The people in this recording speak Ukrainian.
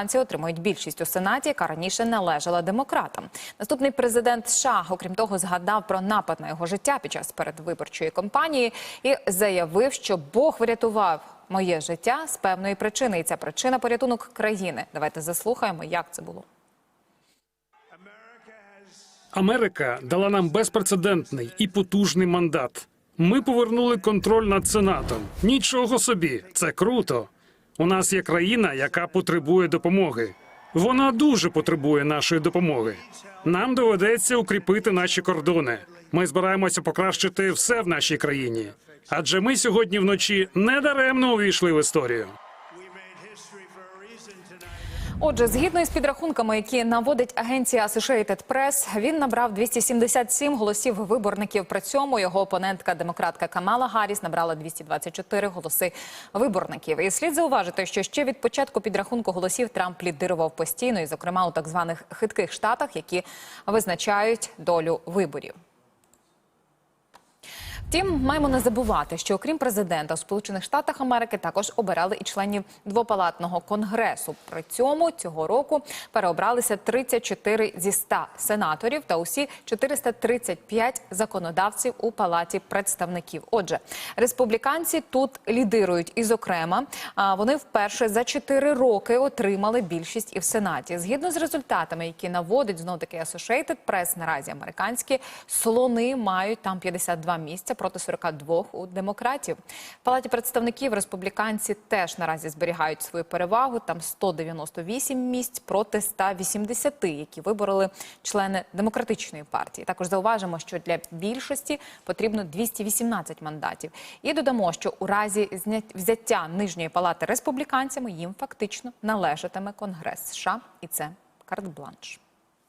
Республіканці отримують більшість у сенаті, яка раніше належала демократам. Наступний президент США, окрім того, згадав про напад на його життя під час передвиборчої кампанії і заявив, що Бог врятував моє життя з певної причини, і ця причина порятунок країни. Давайте заслухаємо, як це було. Америка дала нам безпрецедентний і потужний мандат. Ми повернули контроль над сенатом. Нічого собі, це круто. У нас є країна, яка потребує допомоги. Вона дуже потребує нашої допомоги. Нам доведеться укріпити наші кордони. Ми збираємося покращити все в нашій країні. Адже ми сьогодні вночі недаремно увійшли в історію. Отже, згідно із підрахунками, які наводить агенція Associated Press, він набрав 277 голосів виборників. При цьому його опонентка демократка Камала Гарріс набрала 224 голоси виборників. І слід зауважити, що ще від початку підрахунку голосів Трамп лідирував постійно, і зокрема у так званих хитких штатах, які визначають долю виборів. Втім, маємо не забувати, що окрім президента у Сполучених Штатах Америки також обирали і членів двопалатного конгресу. При цьому цього року переобралися 34 зі 100 сенаторів та усі 435 законодавців у палаті представників. Отже, республіканці тут лідирують, і зокрема, вони вперше за 4 роки отримали більшість і в сенаті. Згідно з результатами, які наводить знов таки Associated Press, наразі американські слони мають там 52 місця проти 42 у демократів. В палаті представників республіканці теж наразі зберігають свою перевагу. Там 198 місць проти 180, які вибороли члени демократичної партії. Також зауважимо, що для більшості потрібно 218 мандатів. І додамо, що у разі взяття нижньої палати республіканцями їм фактично належатиме Конгрес США, і це карт-бланш.